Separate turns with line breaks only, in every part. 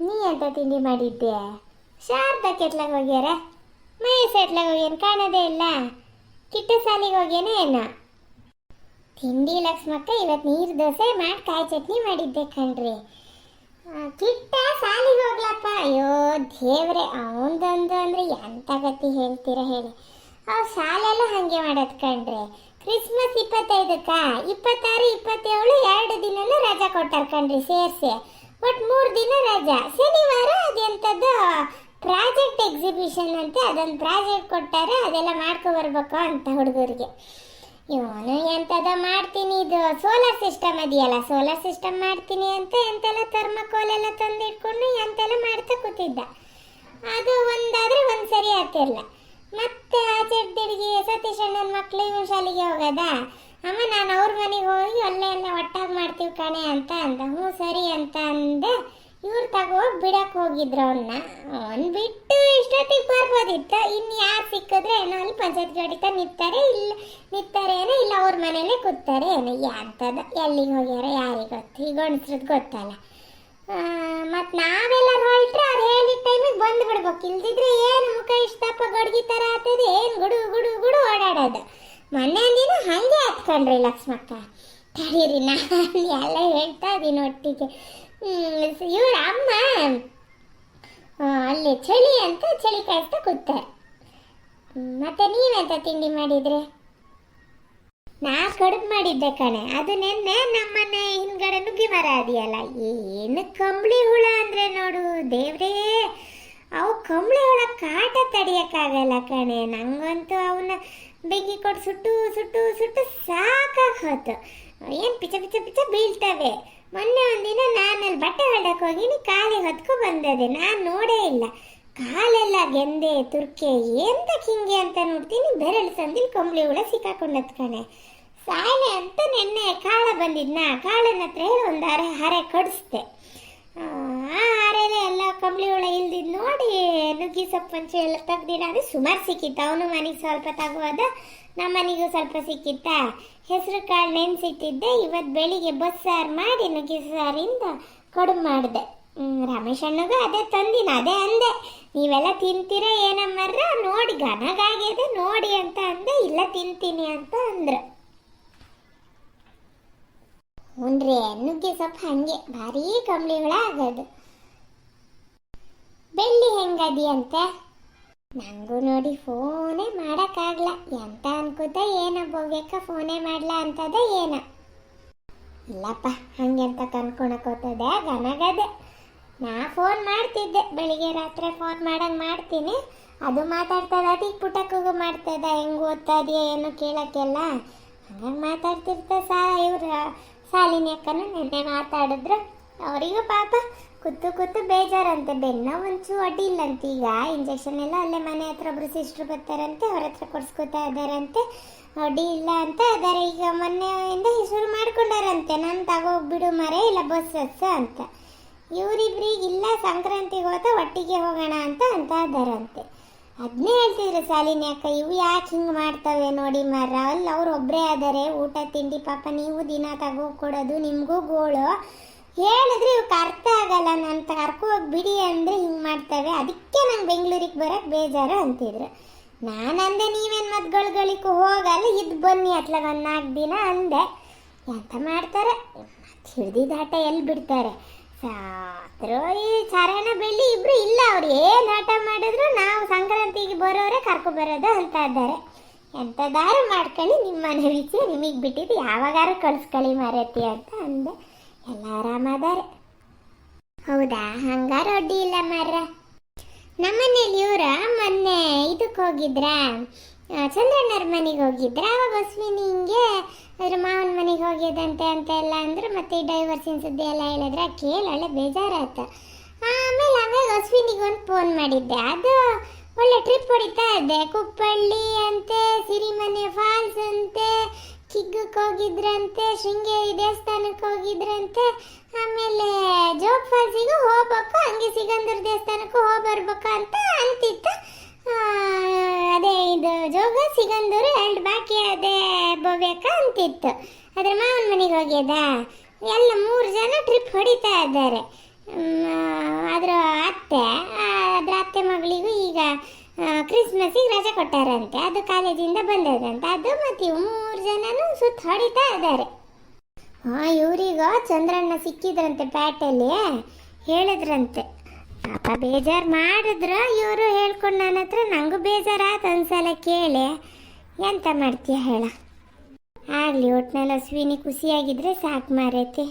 ನೀ ಎಂತ ತಿಂಡಿ ಮಾಡಿದ್ದೆ? ಶಾರದಾ ಕೆಟ್ಲಾಗ ಹೋಗ್ಯಾರ? ಮಹೇಶ್ ಎಟ್ಲಾಗ ಹೋಗ್ಯಾನ? ಕಾಣೋದೇ ಇಲ್ಲ. ಕಿಟ್ಟ ಸಾಲಿಗೆ ಹೋಗ್ಯಾನ ಏನ? ತಿಂಡಿ ಲಕ್ಷ್ಮಕ್ಕ ಇವತ್ತು ನೀರು ದೋಸೆ ಮಾಡಿ ಕಾಯಿ ಚಟ್ನಿ ಮಾಡಿದ್ದೆ ಕಣ್ರಿ. ಕಿಟ್ಟ ಸಾಲಿಗೆ ಹೋಗ್ಲಪ್ಪ. ಅಯ್ಯೋ, ದೇವ್ರೆ ಅವನದೊಂದು ಅಂದ್ರೆ ಎಂತ ಗತಿ ಹೇಳ್ತೀರ ಹೇಳಿ. ಅವ್ ಶಾಲೆಲ್ಲ ಹಾಗೆ ಮಾಡೋದು ಕಣ್ರಿ. ಕ್ರಿಸ್ಮಸ್ ಇಪ್ಪತ್ತೈದಕ್ಕ, ಇಪ್ಪತ್ತಾರು, ಇಪ್ಪತ್ತೇಳು, ಎರಡು ದಿನನೂ ರಜಾ ಕೊಟ್ಟಾರ ಕಣ್ರಿ, ಸೇರ್ಸಿ. ಒಟ್ಟು ಮೂರು ದಿನ ರಜಾ. ಶನಿವಾರ ಅದೆಂಥದ್ದು ಪ್ರಾಜೆಕ್ಟ್ ಎಕ್ಸಿಬಿಷನ್ ಅಂತ ಅದೊಂದು ಪ್ರಾಜೆಕ್ಟ್ ಕೊಟ್ಟಾರೆ ಅದೆಲ್ಲ ಮಾಡ್ಕೊ ಬರ್ಬೇಕು ಅಂತ ಹುಡುಗರಿಗೆ. ಇವನು ಎಂಥದ ಮಾಡ್ತೀನಿ ಇದು? ಸೋಲಾರ್ ಸಿಸ್ಟಮ್ ಅದೆಯಲ್ಲ ಸೋಲಾರ್ ಸಿಸ್ಟಮ್ ಮಾಡ್ತೀನಿ ಅಂತ ಎಂತೆಲ್ಲ ಥರ್ಮಕೋಲ್ ಎಲ್ಲ ತಂದು ಇಟ್ಕೊಂಡು ಎಂತೆಲ್ಲ ಮಾಡ್ತಾ ಕೂತಿದ್ದ. ಅದು ಒಂದಾದ್ರೆ ಒಂದು ಸರಿ ಆಗ್ತಿರಲ್ಲ ಮತ್ತೆ ಆಚೆ ಸತೀಶ್ ಅಣ್ಣನ ಮಕ್ಕಳು ಇವನ್ ಶಾಲೆಗೆ ಹೋಗದ? ಅಮ್ಮ, ನಾನು ಅವ್ರ ಮನೆಗೆ ಹೋಗಿ ಅಲ್ಲೇ ಎಲ್ಲ ಒಟ್ಟಾಗಿ ಮಾಡ್ತೀವಿ ಕಣೆ ಅಂತ ಅಂದ. ಹ್ಞೂ, ಸರಿ ಅಂತ ಅಂದೆ. ಇವ್ರು ತಗೋಗಿ ಬಿಡಕ್ಕೆ ಹೋಗಿದ್ರು ಅವನ್ನ ಅವ್ನು ಬಿಟ್ಟು ಇಷ್ಟೊತ್ತಿಗೆ ಬರ್ಬೋದಿತ್ತು. ಇನ್ನು ಯಾರು ಸಿಕ್ಕಿದ್ರೆ ಏನೋ ಅಲ್ಲಿ ಪಂಚಾಯತ್ ಗಡಿತ ನಿಂತಾರೆ, ಇಲ್ಲ ನಿಂತಾರೆ ಏನೋ, ಇಲ್ಲ ಅವ್ರ ಮನೇಲೆ ಕೂತಾರೆ ಏನೋ ಯಾಂತದ ಎಲ್ಲಿಗೆ ಹೋಗ್ಯಾರ, ಯಾರಿಗೆ ಗೊತ್ತು. ಈಗ ಗಂಡಸ್ರದ್ದು ಗೊತ್ತಲ್ಲ. ಮತ್ತು ನಾವೆಲ್ಲರೂ ಹೊರಟ್ರೆ ಅವ್ರು ಹೇಳಿದ ಟೈಮಿಗೆ ಬಂದು ಬಿಡ್ಬೇಕು ಇಲ್ದಿದ್ರೆ ಏನು ಮುಖ ಇಷ್ಟಪ್ಪ, ಗೊಡ್ಗಿ ಥರ ಆಗ್ತದೆ. ಏನು ಗುಡು ಗುಡು ಗುಡು ಓಡಾಡೋದು. ಮೊನ್ನೆ ಅಂದಿನ ಹಾಗೆ ಹತ್ಕೊಂಡ್ರಿ ಲಕ್ಷ್ಮಕ್ಕ. ತಡೀರಿ, ನಾನು ಎಲ್ಲ ಹೇಳ್ತಾ ಇದೀನಿ ಒಟ್ಟಿಗೆ. ಇವ್ರ ಅಮ್ಮ ಅಲ್ಲಿ ಚಳಿ ಅಂತ ಚಳಿ ಕಾಯಿಸ್ತಾ ಕೂತಾರೆ ಮತ್ತೆ ನೀವೆಂತ ತಿಂಡಿ ಮಾಡಿದ್ರೆ? ನಾ ಕಡುಬು ಮಾಡಿದ್ದೆ ಕಣೆ. ಅದು ನೆನ್ನೆ ನಮ್ಮನೆ ಹಿಂದ್ಗಡೆ ನುಗ್ಗಿ ಮರ ಅದೆಯಲ್ಲ, ಏನು ಕಂಬಳಿ ಹುಳ ಅಂದ್ರೆ ನೋಡು ದೇವ್ರೇ. ಅವು ಕಂಬಳಿ ಹುಳ ಕಾಟ ತಡಿಯಕ್ಕಾಗಲ್ಲ ಕಣೆ. ನಂಗಂತೂ ಅವನ್ನ ಬೆಂಕಿ ಕೊಟ್ಟು ಸುಟ್ಟು ಸುಟ್ಟು ಸುಟ್ಟು ಸಾಕಾಗಿ ಹೋತು ಏನು ಪಿಚ ಪಿಚ ಪಿಚ ಬೀಳ್ತವೆ. ಮೊನ್ನೆ ಒಂದಿನ ನಾನು ಅಲ್ಲಿ ಬಟ್ಟೆ ಹೊಡಕ್ಕೆ ಹೋಗಿನಿ ಕಾಲಿ ಹೊತ್ಕೊ ಬಂದದೆ. ನಾನು ನೋಡೇ ಇಲ್ಲ. ಕಾಲೆಲ್ಲ ಗೆಂದೆ, ತುರ್ಕೆ, ಎಂತ ಕಿಂಗೆ ಅಂತ ನೋಡ್ತೀನಿ. ಬೆರಳು ಸಂದಿಲ್ ಕೊಂಬಳಿ ಹುಳ ಸಿಕ್ಕಾಕೊಂಡತ್ ಕಣೆ. ಸಾಯಲೆ ಅಂತ ನೆನ್ನೆ ಕಾಳ ಬಂದಿದ್ನ. ಕಾಳನ ಹತ್ರ ಹೇಳಿ ಒಂದು ಹರೆ ಹರೆ ಕಡಿಸ್ದೆ. ಆ ಎಲ್ಲ ಕಂಬಳಿ ಒಳ ಇಲ್ದಿದ್ ನೋಡಿ, ನುಗ್ಗಿ ಸೊಪ್ಪಂಚು ಎಲ್ಲ ತೆಗ್ದಿಡ ಸುಮಾರು ಸಿಕ್ಕಿತ್ತು. ಅವನು ಮನೆಗೆ ಸ್ವಲ್ಪ ತಗೋದ ನಮ್ಮ ಮನೆಗೂ ಸ್ವಲ್ಪ ಸಿಕ್ಕಿತ್ತ. ಹೆಸರು ಕಾಳು ನೆನೆಸಿಟ್ಟಿದ್ದೆ ಇವತ್ತು ಬೆಳಿಗ್ಗೆ ಬಸ್ಸಾರು ಮಾಡಿ ನುಗ್ಗಿ ಸಾರಿಂದ ಕಡುಬು ಮಾಡಿದೆ. ರಮೇಶ್ ಅಣ್ಣಗೂ ಅದೇ ತಂದಿನ, ಅದೇ ಅಂದೆ. ನೀವೆಲ್ಲ ತಿಂತೀರ ಏನಮ್ಮರ ನೋಡಿ ಘನಗಾಗಿದೆ, ನೋಡಿ ಅಂತ ಅಂದೆ, ಇಲ್ಲ ತಿಂತೀನಿ ಅಂತ ಅಂದ್ರು. ಹ್ಞೂನ್ರಿ ನುಗ್ಗೆ ಸೊಪ್ಪು ಹಂಗೆ ಭಾರಿ ಕಂಬಳಿ ಹುಳ ಆಗೋದು ಬೆಳ್ಳಿ ಅಂತ ನಂಗೂ ನೋಡಿ ಫೋನೇ ಮಾಡೋಕ್ಕಾಗಲ್ಲ ಎಂತ ಅನ್ಕೋತ ಏನ ಬೋಗ್ಯಕ್ಕ ಫೋನೇ ಮಾಡ್ಲ ಅಂತದ ಏನ. ಇಲ್ಲಪ್ಪ, ಹಂಗೆಂತ ಕನ್ಕೊಳಕೋತದೆ ಗನಗದೆ ನಾ ಫೋನ್ ಮಾಡ್ತಿದ್ದೆ, ಬೆಳಿಗ್ಗೆ ರಾತ್ರಿ ಫೋನ್ ಮಾಡಂಗೆ ಮಾಡ್ತೀನಿ. ಅದು ಮಾತಾಡ್ತದ ಅದಕ್ಕೆ ಪುಟಕ್ಕೂ ಮಾಡ್ತದ, ಹೆಂಗೆ ಇದೆಯಾ, ಏನು ಕೇಳಕ್ಕೆಲ್ಲ. ಹಂಗಾಗಿ ಮಾತಾಡ್ತಿರ್ತ ಸಾ ಇವ್ರ ಸಾಲಿನಿ ಅಕ್ಕನೂ ನಿನ್ನೆ ಮಾತಾಡಿದ್ರು. ಅವರಿಗೂ ಪಾಪ ಕೂತು ಕೂತು ಬೇಜಾರಂತೆ. ಬೆನ್ನ ಒಂಚೂ ಅಡ್ಡಿಲ್ಲಂತೆ ಈಗ ಇಂಜೆಕ್ಷನ್ ಎಲ್ಲ ಅಲ್ಲೇ ಮನೆ ಹತ್ರ ಒಬ್ರು ಸಿಸ್ಟ್ರು ಬರ್ತಾರಂತೆ, ಅವ್ರ ಹತ್ರ ಕೊಡ್ಸ್ಕೊತಾ ಇದ್ದಾರಂತೆ. ಅಡ್ಡಿ ಇಲ್ಲ ಅಂತ ಅದಾರೆ ಈಗ ಮೊನ್ನೆಯಿಂದ ಶುರು ಮಾಡ್ಕೊಂಡಾರಂತೆ. ನಾನು ತಗೋಗ್ಬಿಡು ಮರೆ, ಇಲ್ಲ ಬಸ್ ಅಂತ. ಇವರಿಬ್ರಿಗೆ ಇಲ್ಲ ಸಂಕ್ರಾಂತಿಗೆ ಹೋದ ಒಟ್ಟಿಗೆ ಹೋಗೋಣ ಅಂತ ಅಂತ ಇದ್ದಾರಂತೆ. ಅದನ್ನೇ ಹೇಳ್ತಿದ್ರು ಶಾಲಿನಿ ಅಕ್ಕ, ಇವು ಯಾಕೆ ಹಿಂಗೆ ಮಾಡ್ತವೆ ನೋಡಿ ಮರ ಅಲ್ಲಿ, ಅವ್ರು ಒಬ್ಬರೇ ಆದರೆ ಊಟ, ತಿಂಡಿ, ಪಾಪ ನೀವು ದಿನ ತಗೋ ಕೊಡೋದು ನಿಮಗೂ ಗೋಳು. ಹೇಳಿದ್ರೆ ಇವಕ್ಕೆ ಅರ್ಥ ಆಗಲ್ಲ, ನಾನು ಕರ್ಕೊ ಹೋಗಿ ಬಿಡಿ ಅಂದರೆ ಹಿಂಗೆ ಮಾಡ್ತವೆ. ಅದಕ್ಕೆ ನಂಗೆ ಬೆಂಗಳೂರಿಗೆ ಬರೋಕ್ಕೆ ಬೇಜಾರು ಅಂತಿದ್ರು. ನಾನು ಅಂದೆ, ನೀವೇನು ಮತ್ತೆ ಗಳಿಗಳಿಗೂ ಹೋಗಲ್ಲ ಇದು ಬನ್ನಿ, ಅತ್ಲಾಗ ಒಂದು ನಾಲ್ಕು ದಿನ ಅಂದೆ. ಎಂತ ಮಾಡ್ತಾರೆ? ಮತ್ತೆ ಹಿಡ್ದಿದ್ದ ಆಟ ಎಲ್ಲಿ ಬಿಡ್ತಾರೆ? ಈ ಚರಣ ಬೆಳ್ಳಿ ಇಬ್ರು ಇಲ್ಲ ಅವ್ರು. ಏನ್ ಆಟ ಮಾಡಿದ್ರು ನಾವು ಸಂಕ್ರಾಂತಿಗೆ ಬರೋರೆ ಕರ್ಕೊ ಬರೋದು ಅಂತ ಇದ್ದಾರೆ. ಎಂಥದಾರು ಮಾಡ್ಕೊಳ್ಳಿ ನಿಮ್ಮ ಮನೆ ವಿಷಯ ನಿಮಗೆ ಬಿಟ್ಟಿದ್ದು ಯಾವಾಗಾರು ಕಳಿಸ್ಕೊಳ್ಳಿ ಮಾರತಿ ಅಂತ ಅಂದೆ. ಎಲ್ಲ ಆರಾಮದಾರೆ ಹೌದಾ? ಹಂಗಾರ ಅಡ್ಡಿ ಇಲ್ಲ ಮಾರ ನಮ್ಮನೇಲಿ ಇವ್ರ ಮೊನ್ನೆ ಇದಕ್ಕೆ ಹೋಗಿದ್ರ ಚಂದ್ರಣ್ಣರ ಮನೆಗೆ ಹೋಗಿದ್ರೆ? ಅವಾಗ ಅಶ್ವಿನಿ ಹಿಂಗೆ ಅದ್ರ ಮಾವನ ಮನೆಗೆ ಹೋಗಿದಂತೆ ಅಂತ ಎಲ್ಲ ಅಂದ್ರು, ಮತ್ತೆ ಈ ಡೈವರ್ಸಿನ ಸುದ್ದಿ ಎಲ್ಲ ಹೇಳಿದ್ರೆ ಕೇಳಿ ಒಳ್ಳೆ ಬೇಜಾರಾಯ್ತು ಆಮೇಲೆ ಹಂಗಾಗಿ ಅಶ್ವಿನಿಗೆ ಒಂದು ಫೋನ್ ಮಾಡಿದ್ದೆ. ಅದು ಒಳ್ಳೆ ಟ್ರಿಪ್ ಹೊಡಿತಾ ಇದ್ದೆ. ಕುಪ್ಪಳ್ಳಿ ಅಂತೆ, ಸಿರಿಮನೆ ಫಾಲ್ಸ್ ಅಂತೆ ಕಿಗ್ಗಕ್ಕೆ ಹೋಗಿದ್ರಂತೆ, ಶೃಂಗೇರಿ ದೇವಸ್ಥಾನಕ್ಕೆ ಹೋಗಿದ್ರಂತೆ, ಆಮೇಲೆ ಜೋಗ್ ಫಾಲ್ಸಿಗೂ ಹೋಗ್ಬೇಕು, ಹಂಗೆ ಸಿಗಂದೂರು ದೇವಸ್ಥಾನಕ್ಕೂ ಹೋಗಿ ಬರ್ಬೇಕು ಅಂತ ಅಂತಿತ್ತು. ಜೋಗ ಸಿಗಂದೂರು ಎರಡು ಬಾಕಿ ಅದೇ ಬೋಬೇಕ ಅಂತಿತ್ತು. ಅದ್ರ ಮಾವನ ಮನೆಗೆ ಹೋಗ್ಯದ? ಎಲ್ಲ ಮೂರು ಜನ ಟ್ರಿಪ್ ಹೊಡಿತಾ ಇದ್ದಾರೆ. ಅದರ ಅತ್ತೆ ಅದರ ಅತ್ತೆ ಮಗಳಿಗೂ ಈಗ ಕ್ರಿಸ್ಮಸ್ಸಿಗೆ ರಜೆ ಕೊಟ್ಟಾರಂತೆ. ಅದು ಕಾಲೇಜಿಂದ ಬಂದದಂತೆ. ಅದು ಮತ್ತೆ ಮೂರು ಜನನು ಸುತ್ತ ಹೊಡಿತಾ ಇದ್ದಾರೆ. ಹಾಂ ಇವ್ರೀಗ ಚಂದ್ರಣ್ಣ ಸಿಕ್ಕಿದ್ರಂತೆ ಪ್ಯಾಟಲ್ಲಿ ಹೇಳಿದ್ರಂತೆ. ಪಾಪ ಬೇಜಾರು ಮಾಡಿದ್ರು ಇವರು ಹೇಳ್ಕೊಂಡು ನನ್ನ ಹತ್ರ? ನನಗೂ ಬೇಜಾರಾಯ್ತು ಒಂದ್ಸಲ ಕೇಳಿ. ಎಂತ ಮಾಡ್ತೀಯ ಹೇಳ? ಆಗಲಿ, ಒಟ್ನಲ್ಲಿ ಅಶ್ವಿನಿ ಖುಷಿಯಾಗಿದ್ರೆ ಸಾಕು ಮಾರೈತಿ.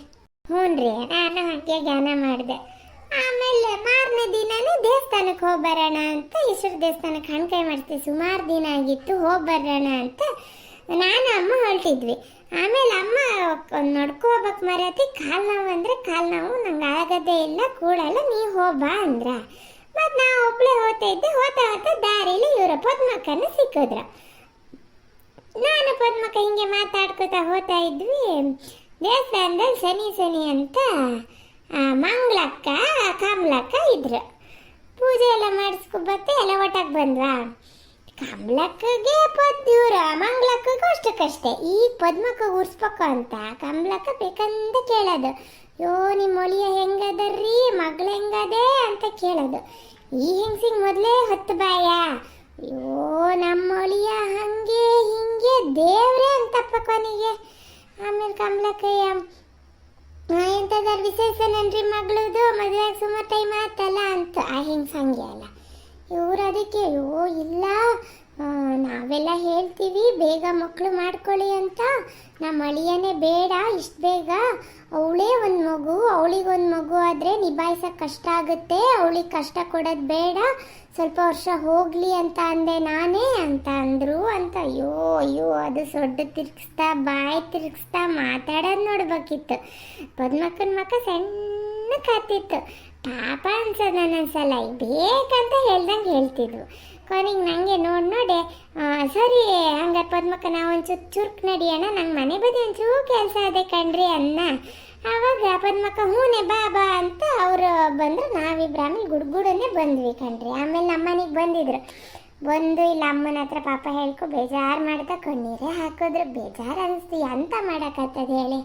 ರೀ ನಾನು ಹಾಗೆ ಗಾನ ಮಾಡಿದೆ. ಆಮೇಲೆ ಮಾರನೇ ದಿನನೇ ದೇವಸ್ಥಾನಕ್ಕೆ ಹೋಗಿ ಬರೋಣ ಅಂತ ಈಶ್ವರ ದೇವಸ್ಥಾನಕ್ಕೆ ಹಣ್ಕಾಯಿ ಮಾಡ್ತೀವಿ ಸುಮಾರು ದಿನ ಆಗಿತ್ತು ಹೋಗಿ ಬರೋಣ ಅಂತ ನಾನು ಅಮ್ಮ ಹೊರಟಿದ್ವಿ. ಆಮೇಲೆ ಅಮ್ಮ ನಡ್ಕೋಬೇಕು ಮರ್ಯಾತಿ ಕಾಲು ನೋವು ಅಂದರೆ ಕಾಲು ನೋವು, ನಂಗೆ ಆಗೋದೇ ಇಲ್ಲ, ಕೂಡಲ್ಲ ನೀವು ಹೋಗ್ಬಾ ಅಂದ್ರ. ಮತ್ತು ನಾ ಒಬ್ಳೆ ಹೋಗ್ತಾ ಇದ್ದೆ, ಹೋಗ್ತಾ ಹೋಗ್ತಾ ದಾರಿಲಿ ಇವರ ಪದ್ಮಕ್ಕನ ಸಿಕ್ಕಿದ್ರು. ನಾನು ಪದ್ಮಕ್ಕ ಹಿಂಗೆ ಮಾತಾಡ್ಕೋತಾ ಹೋಗ್ತಾ ಇದ್ವಿ. ದೇವಸ್ಥಾನದಲ್ಲಿ ಶನಿ ಶನಿ ಅಂತ ಮಂಗ್ಳಕ್ಕ ಕಮಲಕ್ಕ ಇದ್ರು. ಪೂಜೆ ಎಲ್ಲ ಮಾಡಿಸ್ಕೊಬತ್ತೆ ಎಲ್ಲ ಒಟ್ಟಾಗಿ ಬಂದ್ವಾ. ಕಮಲಕ್ಕಗೆ ಪದ್ಯೂರ ಅಷ್ಟಕ್ಕಷ್ಟೇ ಈ ಪದ್ಮಕ್ಕ ಉರ್ಸ್ಬೇಕು ಅಂತ ಕಮಲಕ್ಕ ಬೇಕಂತ ಕೇಳೋದು. ಯೋ ನಿಮ್ಮ ಒಳಿಯ ಹೆಂಗದರ್ರಿ? ಮಗಳು ಹೆಂಗದೆ ಅಂತ ಕೇಳೋದು. ಈ ಹೆಂಗ್ಸಿಂಗ್ ಮೊದಲೇ ಹತ್ತು ಬಾಯ? ಅಯ್ಯೋ ನಮ್ಮ ಒಳಿಯ ಹಂಗೆ ಹಿಂಗೆ ದೇವ್ರೆ ಅಂತಪ್ಪ ಕೊನೆಗೆ. ಆಮೇಲೆ ಕಮಲಕ್ಕಯ್ಯ ವಿಶೇಷ ನನ್ರಿ ಮಗಳದು? ಮದುವೆ ಸುಮಾರು ಟೈಮ್ ಆಯ್ತಲ್ಲ ಅಂತ. ಆ ಹೆಂಗ್ಸಂಗೆ ಅಲ್ಲ. ಇವ್ರು ಅದಕ್ಕೆ ಅಯ್ಯೋ ಇಲ್ಲ. ನಾವೆಲ್ಲ ಹೇಳ್ತೀವಿ, ಬೇಗ ಮಕ್ಕಳು ಮಾಡ್ಕೊಳ್ಳಿ ಅಂತ. ನಮ್ಮ ಅಳಿಯನೇ ಬೇಡ, ಇಷ್ಟು ಬೇಗ. ಅವಳೇ ಒಂದು ಮಗು ಅವಳಿಗೊಂದು ಮಗು ಆದರೆ ನಿಭಾಯಿಸೋಕೆ ಕಷ್ಟ ಆಗುತ್ತೆ. ಅವಳಿಗೆ ಕಷ್ಟ ಕೊಡೋದು ಬೇಡ. ಸ್ವಲ್ಪ ವರ್ಷ ಹೋಗಲಿ ಅಂತ ಅಂದೆ ನಾನೇ ಅಂತ ಅಂದರು ಅಂತ. ಅಯ್ಯೋ ಅಯ್ಯೋ, ಅದು ಸೊಡ್ಡ ತಿರ್ಗಿಸ್ತಾ, ಬಾಯಿ ತಿರ್ಗಿಸ್ತಾ ಮಾತಾಡೋದು ನೋಡ್ಬೇಕಿತ್ತು. ಪದ್ಮಕ್ಕನ ಮಕ್ಕ ಸಣ್ಣ ಕಾತಿತ್ತು. ಪಾಪ ಅನ್ಸೋದು ಸಲ ಬೇಕಂತ ಹೇಳ್ದಂಗೆ ಹೇಳ್ತಿದ್ವು ಕೊನೆಗೆ ನನಗೆ ನೋಡಿ ನೋಡಿ ಸರಿ, ಹಂಗಾರೆ ಪದ್ಮಕ್ಕ ನಾವು ಒಂಚೂರು ಚುರುಕ್ ನಡಿಯೋಣ, ನಂಗೆ ಮನೆ ಬದಿ ಒಂಚೂರು ಕೆಲಸ ಇದೆ ಕಣ್ರಿ ಅನ್ನ. ಆವಾಗ ಪದ್ಮಕ್ಕ, ಹೂನೆ ಬಾ ಬಾ ಅಂತ ಅವರು ಬಂದರು, ನಾವಿಬ್ರು ಆಮೇಲೆ ಗುಡ್ಗುಡನ್ನೇ ಬಂದ್ವಿ ಕಣ್ರಿ. ಆಮೇಲೆ ನಮ್ಮ ಮನೆಗೆ ಬಂದಿದ್ರು. ಬಂದು ಇಲ್ಲ ಅಮ್ಮನ ಹತ್ರ ಪಾಪ ಹೇಳ್ಕೊ ಬೇಜಾರು ಮಾಡ್ತಾ ಕಣ್ಣೀರೇ ಹಾಕಿದ್ರು. ಬೇಜಾರು ಅನಿಸ್ತು, ಎಂತ ಮಾಡೋಕ್ಕತ್ತದ ಹೇಳಿ.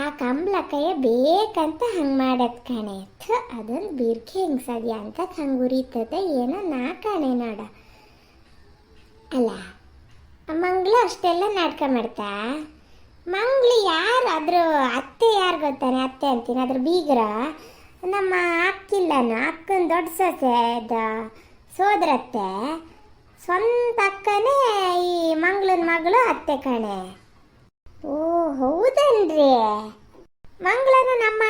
ಆ ಕಂಬ್ಲಕ್ಕಯ್ಯ ಬೇಕಂತ ಹಂಗೆ ಮಾಡದ್ ಕಣೆ. ಥು ಬಿರ್ಕೆ ಬಿರ್ಕೆ ಹಿಂಗ್ಸದ್ಯಾ ಅಂತ ಹಂಗೆ ಉರಿತದೆ ಏನೋ ನಾ ಕಣೆ ನೋಡ. ಅಲ್ಲ, ಮಂಗ್ಳು ಅಷ್ಟೆಲ್ಲ ನಾಟಕ ಮಾಡ್ತಾ? ಮಂಗ್ಳು ಯಾರು ಅದ್ರ ಅತ್ತೆ ಯಾರು ಗೊತ್ತಾನೆ? ಅತ್ತೆ ಅಂತೀನಿ. ಅದ್ರ ಬೀಗ್ರ ನಮ್ಮ ಅಕ್ಕಿಲ್ಲನು, ಅಕ್ಕನ ದೊಡ್ಡ ಸೊಸೆ ಸೋದರತ್ತೆ. ಸ್ವಂತ ಅಕ್ಕನೇ ಈ ಮಂಗ್ಳನ ಮಗಳು ಅತ್ತೆ ಕಣೆ. ಓ ಹೌದನ್ರಿ ಮಂಗಳನ ನಮ್ಮ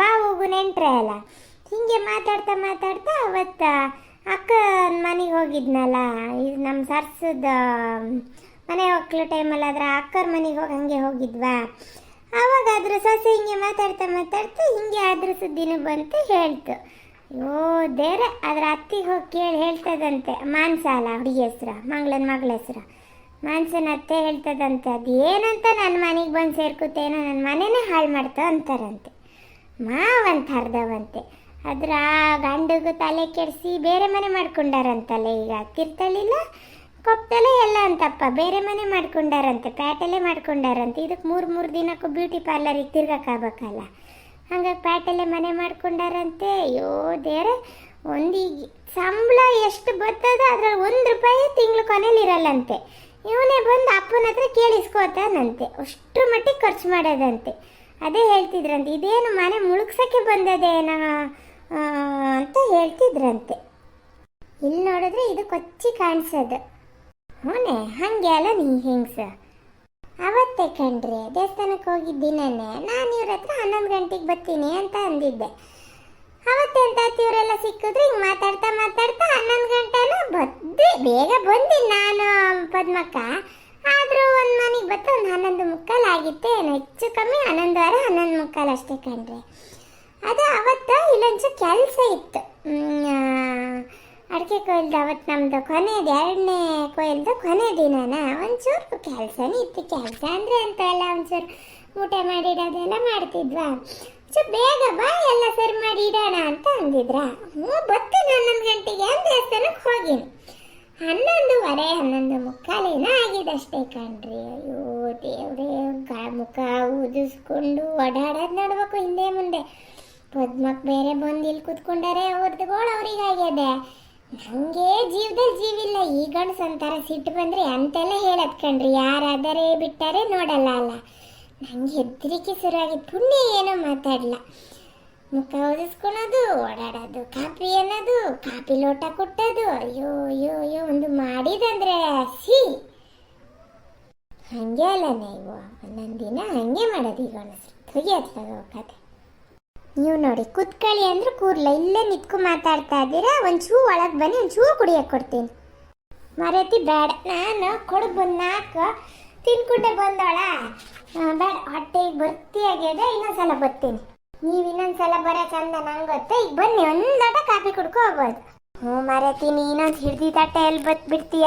ಬಾವುಗು ನೆಂಟ್ರೆ ಅಲ್ಲ, ಹಿಂಗೆ ಮಾತಾಡ್ತಾ ಮಾತಾಡ್ತಾ ಅವತ್ತ ಅಕ್ಕನ ಮನೆಗೆ ಹೋಗಿದ್ನಲ್ಲ ಇದು ನಮ್ಮ ಸರ್ಸದ ಮನೆ ಹೋಗ್ಲು ಟೈಮಲ್ಲಿ ಆದ್ರೆ ಅಕ್ಕರ ಮನೆಗೆ ಹೋಗಿ ಹಂಗೆ ಹೋಗಿದ್ವಾ. ಆವಾಗ ಅದ್ರ ಸೊಸೆ ಹಿಂಗೆ ಮಾತಾಡ್ತಾ ಮಾತಾಡ್ತಾ ಹಿಂಗೆ ಅದ್ರ ಸುದ್ದಿನೂ ಬಂತು ಹೇಳ್ತು. ಅಯ್ಯೋ ದೇವ್ರೆ ಅದ್ರ ಅತ್ತಿಗೆ ಹೋಗಿ ಕೇಳಿ ಹೇಳ್ತದಂತೆ, ಮಾನ್ಸ ಅಲ್ಲ, ಹುಡುಗಿ ಹೆಸ್ರು, ಮಂಗಳನ ಮಗಳ ಹೆಸ್ರು. ಮಾನ್ಸನ ಅತ್ತೆ ಹೇಳ್ತದಂತೆ, ಅದು ಏನಂತ ನನ್ನ ಮನೆಗೆ ಬಂದು ಸೇರ್ಕೊತೇನೋ ನನ್ನ ಮನೆನೇ ಹಾಳು ಮಾಡ್ತಾ ಅಂತಾರಂತೆ. ಮಾವಂತ ಹರ್ದವಂತೆ ಅದ್ರ ಆ ಗಂಡಗೂ ತಲೆ ಕೆಡಿಸಿ ಬೇರೆ ಮನೆ ಮಾಡ್ಕೊಂಡಾರಂತಲ್ಲ ಈಗ ತಿರ್ತಲಿಲ್ಲ ಕೊಪ್ಪದಲ್ಲೇ ಎಲ್ಲ ಅಂತಪ್ಪ, ಬೇರೆ ಮನೆ ಮಾಡ್ಕೊಂಡಾರಂತೆ ಪ್ಯಾಟಲ್ಲೇ ಮಾಡ್ಕೊಂಡಾರಂತೆ. ಇದಕ್ಕೆ ಮೂರು ಮೂರು ದಿನಕ್ಕೂ ಬ್ಯೂಟಿ ಪಾರ್ಲರಿಗೆ ತಿರ್ಗಕ್ಕಾಗಬೇಕಲ್ಲ ಹಂಗಾಗಿ ಪ್ಯಾಟಲ್ಲೇ ಮನೆ ಮಾಡ್ಕೊಂಡಾರಂತೆ, ಅಯ್ಯೋ ದೇವ್ರೆ, ಒಂದೀಗ ಸಂಬಳ ಎಷ್ಟು ಬರ್ತದ ಅದ್ರಲ್ಲಿ ಒಂದು ರೂಪಾಯಿ ತಿಂಗಳು ಕೊನೆಯಲ್ಲಿ ಇರಲ್ಲಂತೆ ಇವನೇ ಬಂದು ಅಪ್ಪನ ಹತ್ರ ಕೇಳಿಸ್ಕೋತಾನಂತೆ. ಅಷ್ಟ್ರ ಮಟ್ಟಿಗೆ ಖರ್ಚು ಮಾಡೋದಂತೆ. ಅದೇ ಹೇಳ್ತಿದ್ರಂತೆ, ಇದೇನು ಮನೆ ಮುಳುಗ್ಸೋಕ್ಕೆ ಬಂದದೇನ ಅಂತ ಹೇಳ್ತಿದ್ರಂತೆ. ಇಲ್ಲಿ ನೋಡಿದ್ರೆ ಇದು ಕೊಚ್ಚಿ ಕಾಣಿಸೋದು. ಹೂನೆ, ಹಂಗೆ ಅಲ್ಲ ನೀ ಹೆಂಗ್ಸ? ಅವತ್ತೇ ಕಣ್ರಿ, ದೇವಸ್ಥಾನಕ್ಕೆ ಹೋಗಿದ್ದೀನೇ ನಾನು ಇವ್ರ ಹತ್ರ ಹನ್ನೊಂದು ಗಂಟೆಗೆ ಬರ್ತೀನಿ ಅಂತ ಅಂದಿದ್ದೆ. ಅವತ್ತೆ ಅಂತ ಇವರೆಲ್ಲ ಸಿಕ್ಕಿದ್ರು ಹಿಂಗೆ ಮಾತಾಡ್ತಾ ಮಾತಾಡ್ತಾ ಹನ್ನೊಂದು ಗಂಟೆನೂ ಬದ್ದೆ ಬೇಗ ಬಂದಿನಿ ನಾನು ಪದ್ಮಕ್ಕ. ಆದರೂ ಒಂದು ಮನೆಗೆ ಬತ್ತು ಒಂದು ಹನ್ನೊಂದು ಮುಕ್ಕಾಲು ಆಗಿತ್ತೆ. ಹೆಚ್ಚು ಕಮ್ಮಿ ಹನ್ನೊಂದುವರೆ, ಹನ್ನೊಂದು ಮುಕ್ಕಾಲು ಅಷ್ಟೇ ಕಣ್ರಿ. ಅದು ಅವತ್ತು ಇಲ್ಲೊಂಚು ಕೆಲಸ ಇತ್ತು. ಅಡಿಕೆ ಕೊಯ್ಲ್ದು ಅವತ್ತು ನಮ್ಮದು ಕೊನೆದು ಎರಡನೇ ಕೊಯ್ಲ್ದು ಕೊನೆ ದಿನನ. ಒಂಚೂರು ಕೆಲಸನೇ ಇತ್ತು. ಕೆಲಸ ಅಂದರೆ ಅಂತ ಎಲ್ಲ ಒಂಚೂರು ಊಟ ಮಾಡಿಡೋದೆಲ್ಲ ಮಾಡ್ತಿದ್ವಾ. ಬೇಗ ಬಾ, ಎಲ್ಲ ಸರಿ ಮಾಡಿ ಇಡೋಣ ಅಂತ ಅಂದಿದ್ರ? ಹ್ಞೂ ಬರ್ತೀನಿ ಹನ್ನೊಂದು ಗಂಟೆಗೆ ಅಂತ ದೇವಸ್ಥಾನಕ್ಕೆ ಹೋಗಿನಿ. ಹನ್ನೊಂದುವರೆ, ಹನ್ನೊಂದು ಮುಕ್ಕಾಲೇನೋ ಆಗಿದೆ ಅಷ್ಟೇ ಕಣ್ರಿ. ಅಯ್ಯೋ, ದೇವ್ರೇ ಮುಖ ಊದಿಸ್ಕೊಂಡು ಓಡಾಡೋದು ನೋಡ್ಬೇಕು ಹಿಂದೆ ಮುಂದೆ. ಪದ್ಮಕ್ ಬೇರೆ ಬಂದು ಇಲ್ಲಿ ಕುತ್ಕೊಂಡಾರೆ ಅವ್ರದ್ದು ಗೋಳ ಅವ್ರಿಗೆ ಆಗ್ಯದೆ. ನಂಗೆ ಜೀವದಲ್ಲಿ ಜೀವಿಲ್ಲ. ಈ ಗಂಡ್ಸ್ ಅಂತಾರ ಸಿಟ್ಟು ಬಂದ್ರೆ ಅಂತೆಲ್ಲ ಹೇಳತ್ಕಂಡ್ರಿ ಕಣ್ರಿ. ಯಾರಾದರೆ ಬಿಟ್ಟಾರೆ ನೋಡಲ್ಲ ಅಲ್ಲ. ನಂಗೆ ಹೆದರಿಕೆ ಶುರುವಾಗಿದ್ದು ಪುಣ್ಯ ಏನೋ ಮಾತಾಡಲ್ಲ ಮುಖ ಒದಿಸ್ಕೊಳೋದು, ಓಡಾಡೋದು ಕಾಪಿ ಅನ್ನೋದು ಕಾಪಿ ಲೋಟ ಕೊಟ್ಟೋದು, ಅಯ್ಯೋ ಅಯ್ಯೋ ಅಯ್ಯೋ, ಒಂದು ಮಾಡಿದಂದ್ರೆ ಸಿ. ಹಂಗೆ ಅಲ್ಲ ನೀವು, ಒಂದೊಂದು ದಿನ ಹಂಗೆ ಮಾಡೋದು ಈಗ ತೆಗಿಯತ್ಲಾಗ ಕತೆ. ನೀವು ನೋಡಿ, ಕೂತ್ಕೊಳ್ಳಿ ಅಂದ್ರೆ ಕೂರ್ಲ, ಇಲ್ಲೇ ನಿತ್ಕೊ ಮಾತಾಡ್ತಾ ಇದ್ದೀರಾ, ಒಂದು ಚೂ ಒಳಗೆ ಬನ್ನಿ, ಒಂದು ಚೂ ಕುಡಿಯಕ್ಕೆ ಕೊಡ್ತೀನಿ. ಮರೆತಿ ಬೇಡ, ನಾನು ಕೊಡಬಂದು ತಿನ್ಕೊಂಡೆ ಬಂದೋಳ? ಬೇಡ ಹೊಟ್ಟೆ ಬರ್ತಿಯಾಗಿದೆ ಇನ್ನೊಂದ್ಸಲ ಬರ್ತೀನಿ ನೀವು ಇನ್ನೊಂದ್ಸಲ ಬರ ಚಂದ, ನಂಗೆ ಈಗ ಬನ್ನಿ, ಒಂದು ಕಾಫಿ ಕುಡ್ಕೊ ಹೋಗ್ಬೋದು. ಹ್ಞೂ ಮರತೀನಿ ಇನ್ನೊಂದು ಹಿಡ್ದಿ ತಟ್ಟೆ ಎಲ್ಲಿ ಬತ್ ಬಿಡ್ತೀಯ